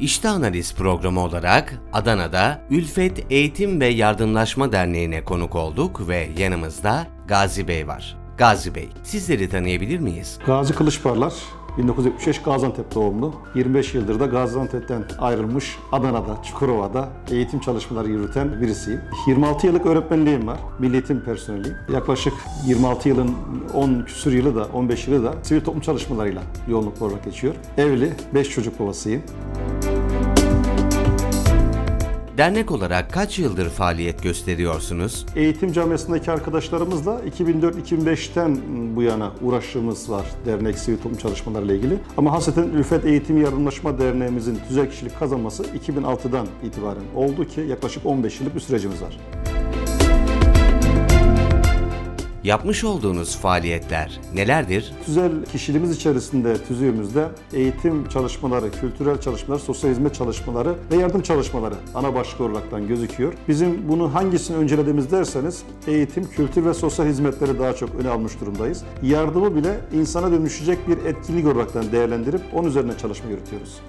İşte Analiz programı olarak Adana'da Ülfet Eğitim ve Yardımlaşma Derneği'ne konuk olduk ve yanımızda Gazi Bey var. Gazi Bey, sizleri tanıyabilir miyiz? Gazi Kılıçparlar 1975 Gaziantep doğumlu. 25 yıldır da Gaziantep'ten ayrılmış Adana'da, Çukurova'da eğitim çalışmaları yürüten birisiyim. 26 yıllık öğretmenliğim var. Milli eğitim personeliyim. Yaklaşık 26 yılın 10 küsur yılı da 15 yılı da sivil toplum çalışmalarıyla yoğunluklu olarak geçiyor. Evli, 5 çocuk babasıyım. Dernek olarak kaç yıldır faaliyet gösteriyorsunuz? Eğitim camiasındaki arkadaşlarımızla 2004-2005'ten bu yana uğraştığımız var dernek sivil toplum çalışmalarıyla ilgili. Ama hasreten Ülfet Eğitim Yardımlaşma Derneğimizin tüzel kişilik kazanması 2006'dan itibaren oldu ki yaklaşık 15 yıllık bir sürecimiz var. Yapmış olduğunuz faaliyetler nelerdir? Tüzel kişiliğimiz içerisinde, tüzüğümüzde eğitim çalışmaları, kültürel çalışmalar, sosyal hizmet çalışmaları ve yardım çalışmaları ana başlık olaraktan gözüküyor. Bizim bunu hangisini öncelediğimiz derseniz eğitim, kültür ve sosyal hizmetleri daha çok öne almış durumdayız. Yardımı bile insana dönüşecek bir etkinlik olaraktan değerlendirip onun üzerine çalışma yürütüyoruz.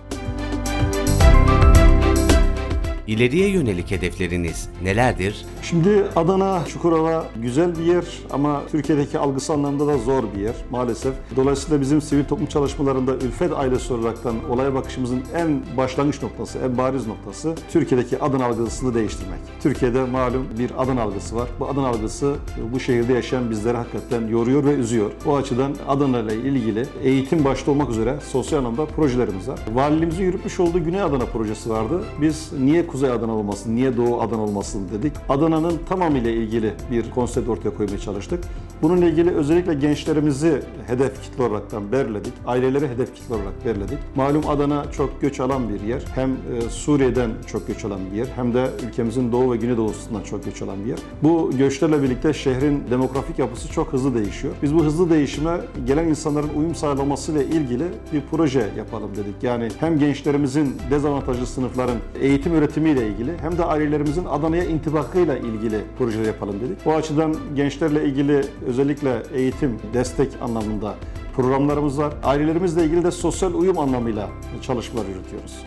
İleriye yönelik hedefleriniz nelerdir? Şimdi Adana, Çukurova güzel bir yer ama Türkiye'deki algısı anlamda da zor bir yer maalesef. Dolayısıyla bizim sivil toplum çalışmalarında Ülfet ailesi olaraktan olaya bakışımızın en başlangıç noktası, en bariz noktası Türkiye'deki Adana algısını değiştirmek. Türkiye'de malum bir Adana algısı var. Bu Adana algısı bu şehirde yaşayan bizleri hakikaten yoruyor ve üzüyor. O açıdan Adana ile ilgili eğitim başta olmak üzere sosyal anlamda projelerimiz var. Valiliğimizin yürütmüş olduğu Güney Adana projesi vardı. Biz niye Kuzey Adana olmasın, niye Doğu Adana olmasın dedik. Adana'nın tamamıyla ilgili bir konsept ortaya koymaya çalıştık. Bununla ilgili özellikle gençlerimizi hedef kitle olaraktan belirledik. Aileleri hedef kitle olarak belirledik. Malum Adana çok göç alan bir yer. Hem e, Suriye'den çok göç alan bir yer hem de ülkemizin doğu ve güneydoğusundan çok göç alan bir yer. Bu göçlerle birlikte şehrin demografik yapısı çok hızlı değişiyor. Biz bu hızlı değişime gelen insanların uyum sağlamasıyla ilgili bir proje yapalım dedik. Yani hem gençlerimizin dezavantajlı sınıfların eğitim öğretimiyle ilgili hem de ailelerimizin Adana'ya intibakıyla ilgili projeler yapalım dedik. Bu açıdan gençlerle ilgili özellikle eğitim, destek anlamında programlarımız var. Ailelerimizle ilgili de sosyal uyum anlamıyla çalışmalar yürütüyoruz.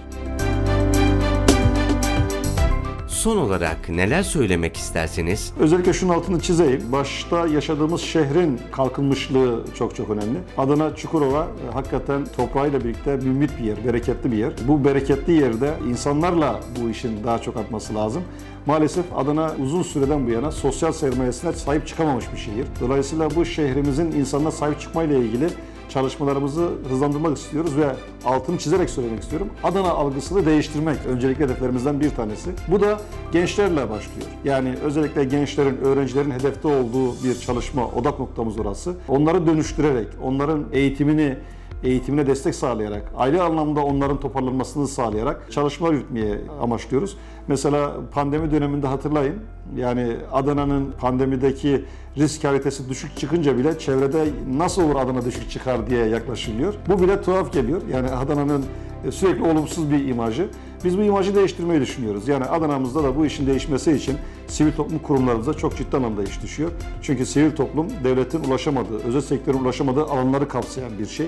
Son olarak neler söylemek istersiniz? Özellikle şunun altını çizeyim. Başta yaşadığımız şehrin kalkınmışlığı çok çok önemli. Adana Çukurova e, hakikaten toprağıyla birlikte mümbit bir yer, bereketli bir yer. Bu bereketli yerde insanlarla bu işin daha çok artması lazım. Maalesef Adana uzun süreden bu yana sosyal sermayesine sahip çıkamamış bir şehir. Dolayısıyla bu şehrimizin insanına sahip çıkmayla ilgili çalışmalarımızı hızlandırmak istiyoruz ve altını çizerek söylemek istiyorum. Adana algısını değiştirmek öncelikli hedeflerimizden bir tanesi. Bu da gençlerle başlıyor. Yani özellikle gençlerin, öğrencilerin hedefte olduğu bir çalışma odak noktamız orası. Onları dönüştürerek, onların eğitimini eğitimine destek sağlayarak, aile anlamda onların toparlanmasını sağlayarak çalışmalar yürütmeye amaçlıyoruz. Mesela pandemi döneminde hatırlayın, yani Adana'nın pandemideki risk haritesi düşük çıkınca bile çevrede nasıl olur Adana düşük çıkar diye yaklaşılıyor. Bu bile tuhaf geliyor. Yani Adana'nın sürekli olumsuz bir imajı. Biz bu imajı değiştirmeyi düşünüyoruz. Yani Adana'mızda da bu işin değişmesi için sivil toplum kurumlarımıza çok ciddi anlamda iş düşüyor. Çünkü sivil toplum devletin ulaşamadığı, özel sektörün ulaşamadığı alanları kapsayan bir şey.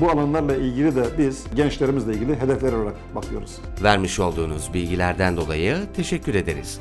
Bu alanlarla ilgili de biz gençlerimizle ilgili hedefler olarak bakıyoruz. Vermiş olduğunuz bilgilerden dolayı teşekkür ederiz.